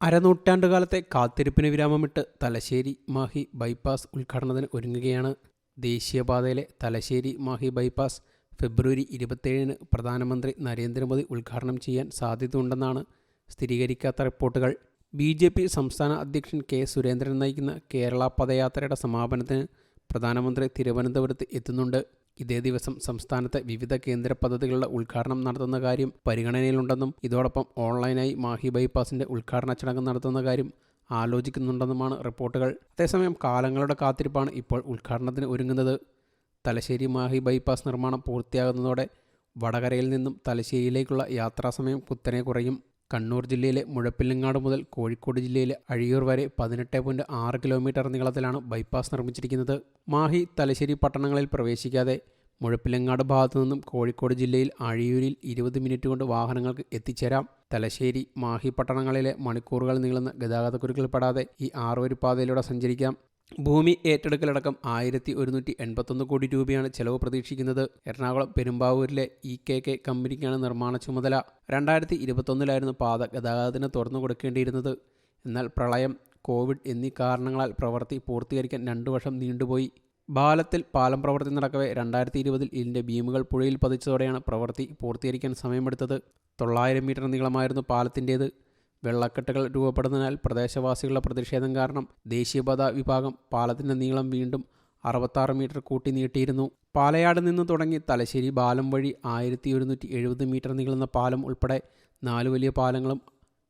അരനൂറ്റാണ്ടുകാലത്തെ കാത്തിരിപ്പിന് വിരാമമിട്ട് തലശ്ശേരി മാഹി ബൈപ്പാസ് ഉദ്ഘാടനത്തിന് ഒരുങ്ങുകയാണ്. ദേശീയപാതയിലെ തലശ്ശേരി മാഹി ബൈപ്പാസ് ഫെബ്രുവരി ഇരുപത്തേഴിന് പ്രധാനമന്ത്രി നരേന്ദ്രമോദി ഉദ്ഘാടനം ചെയ്യാൻ സാധ്യതയുണ്ടെന്നാണ് സ്ഥിരീകരിക്കാത്ത റിപ്പോർട്ടുകൾ. ബി ജെ പി സംസ്ഥാന അധ്യക്ഷൻ കെ സുരേന്ദ്രൻ നയിക്കുന്ന കേരള പദയാത്രയുടെ സമാപനത്തിന് പ്രധാനമന്ത്രി തിരുവനന്തപുരത്ത് എത്തുന്നുണ്ട്. ഇതേ ദിവസം സംസ്ഥാനത്തെ വിവിധ കേന്ദ്ര പദ്ധതികളുടെ ഉദ്ഘാടനം നടത്തുന്ന കാര്യം പരിഗണനയിലുണ്ടെന്നും ഇതോടൊപ്പം ഓൺലൈനായി മാഹി ബൈപ്പാസിന്റെ ഉദ്ഘാടന ചടങ്ങ് നടത്തുന്ന കാര്യം ആലോചിക്കുന്നുണ്ടെന്നുമാണ് റിപ്പോർട്ടുകൾ. അതേസമയം കാലങ്ങളുടെ കാത്തിരിപ്പാണ് ഇപ്പോൾ ഉദ്ഘാടനത്തിന് ഒരുങ്ങുന്നത്. തലശ്ശേരി മാഹി ബൈപ്പാസ് നിർമ്മാണം പൂർത്തിയാകുന്നതോടെ വടകരയിൽ നിന്നും തലശ്ശേരിയിലേക്കുള്ള യാത്രാസമയം കുത്തനെ കുറയും. കണ്ണൂർ ജില്ലയിലെ മുഴപ്പില്ലങ്ങാട് മുതൽ കോഴിക്കോട് ജില്ലയിലെ അഴിയൂർ വരെ പതിനെട്ട് പോയിന്റ് ആറ് കിലോമീറ്റർ നീളത്തിലാണ് ബൈപ്പാസ് നിർമ്മിച്ചിരിക്കുന്നത്. മാഹി തലശ്ശേരി പട്ടണങ്ങളിൽ പ്രവേശിക്കാതെ മുഴപ്പിലങ്ങാട് ഭാഗത്തു നിന്നും കോഴിക്കോട് ജില്ലയിൽ അഴിയൂരിൽ ഇരുപത് മിനിറ്റ് കൊണ്ട് വാഹനങ്ങൾക്ക് എത്തിച്ചേരാം. തലശ്ശേരി മാഹി പട്ടണങ്ങളിലെ മണിക്കൂറുകൾ നീളുന്ന ഗതാഗതക്കുരുക്കിൽപ്പെടാതെ ഈ ആറുവരി പാതയിലൂടെ സഞ്ചരിക്കാം. ഭൂമി ഏറ്റെടുക്കലടക്കം ആയിരത്തി ഒരുന്നൂറ്റി എൺപത്തൊന്ന് കോടി രൂപയാണ് ചെലവ് പ്രതീക്ഷിക്കുന്നത്. എറണാകുളം പെരുമ്പാവൂരിലെ ഇ കെ കെ കമ്പനിക്കാണ് നിർമ്മാണ ചുമതല. രണ്ടായിരത്തി ഇരുപത്തൊന്നിലായിരുന്നു പാത ഗതാഗതത്തിന് തുറന്നു കൊടുക്കേണ്ടിയിരുന്നത്. എന്നാൽ പ്രളയം കോവിഡ് എന്നീ കാരണങ്ങളാൽ പ്രവൃത്തി പൂർത്തീകരിക്കാൻ രണ്ടു വർഷം നീണ്ടുപോയി. ബാലത്തിൽ പാലം പ്രവൃത്തി നടക്കവേ രണ്ടായിരത്തി ഇരുപതിൽ ഇതിന്റെ ബീമുകൾ പുഴയിൽ പതിച്ചതോടെയാണ് പ്രവൃത്തി പൂർത്തീകരിക്കാൻ സമയമെടുത്തത്. തൊള്ളായിരം മീറ്റർ നീളമായിരുന്നു പാലത്തിന്റേത് വെള്ളക്കെട്ടുകൾ രൂപപ്പെടുന്നതിനാൽ പ്രദേശവാസികളുടെ പ്രതിഷേധം കാരണം ദേശീയപാത വിഭാഗം പാലത്തിന്റെ നീളം വീണ്ടും അറുപത്താറ് മീറ്റർ കൂട്ടി നീട്ടിയിരുന്നു. പാലയാട് നിന്ന് തുടങ്ങി തലശ്ശേരി പാലം വഴി ആയിരത്തി ഒരുന്നൂറ്റി എഴുപത് മീറ്റർ നീളുന്ന പാലം ഉൾപ്പെടെ നാല് വലിയ പാലങ്ങളും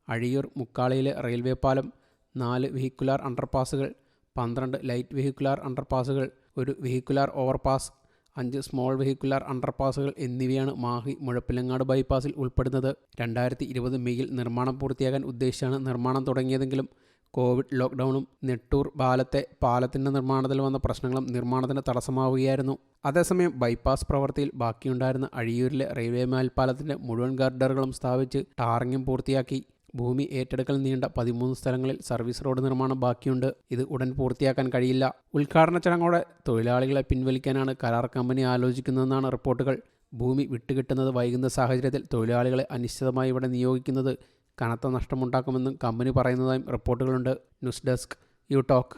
അഴിയൂർ മുക്കാളിയിലെ റെയിൽവേ പാലം നാല് വെഹിക്കുലാർ അണ്ടർപാസുകൾ പന്ത്രണ്ട് ലൈറ്റ് വെഹിക്കുലാർ അണ്ടർപാസുകൾ ഒരു വെഹിക്കുലാർ ഓവർപാസ് അഞ്ച് സ്മോൾ വെഹിക്കുലാർ അണ്ടർപാസുകൾ എന്നിവയാണ് മാഹി മുഴപ്പിലങ്ങാട് ബൈപ്പാസിൽ ഉൾപ്പെടുന്നത്. രണ്ടായിരത്തി ഇരുപത് മെയ്യിൽ നിർമ്മാണം പൂർത്തിയാക്കാൻ ഉദ്ദേശിച്ചാണ് നിർമ്മാണം തുടങ്ങിയതെങ്കിലും കോവിഡ് ലോക്ക്ഡൗണും നെട്ടൂർ പാലത്തെ പാലത്തിന്റെ നിർമ്മാണത്തിൽ വന്ന പ്രശ്നങ്ങളും നിർമ്മാണത്തിന് തടസ്സമാവുകയായിരുന്നു. അതേസമയം ബൈപ്പാസ് പ്രവൃത്തിയിൽ ബാക്കിയുണ്ടായിരുന്ന അഴിയൂരിലെ റെയിൽവേ മേൽപ്പാലത്തിന്റെ മുഴുവൻ ഗർഡറുകളും സ്ഥാപിച്ച് ടാറിങ്ങും പൂർത്തിയാക്കി. ഭൂമി ഏറ്റെടുക്കൽ നീണ്ട പതിമൂന്ന് സ്ഥലങ്ങളിൽ സർവീസ് റോഡ് നിർമ്മാണം ബാക്കിയുണ്ട്. ഇത് ഉടൻ പൂർത്തിയാക്കാൻ കഴിയില്ല. ഉദ്ഘാടന ചടങ്ങോടെ തൊഴിലാളികളെ പിൻവലിക്കാനാണ് കരാർ കമ്പനി ആലോചിക്കുന്നതെന്നാണ് റിപ്പോർട്ടുകൾ. ഭൂമി വിട്ടുകിട്ടുന്നത് വൈകുന്ന സാഹചര്യത്തിൽ തൊഴിലാളികളെ അനിശ്ചിതമായി ഇവിടെ നിയോഗിക്കുന്നത് കനത്ത നഷ്ടമുണ്ടാക്കുമെന്നും കമ്പനി പറയുന്നതായും റിപ്പോർട്ടുകളുണ്ട്. News desk you talk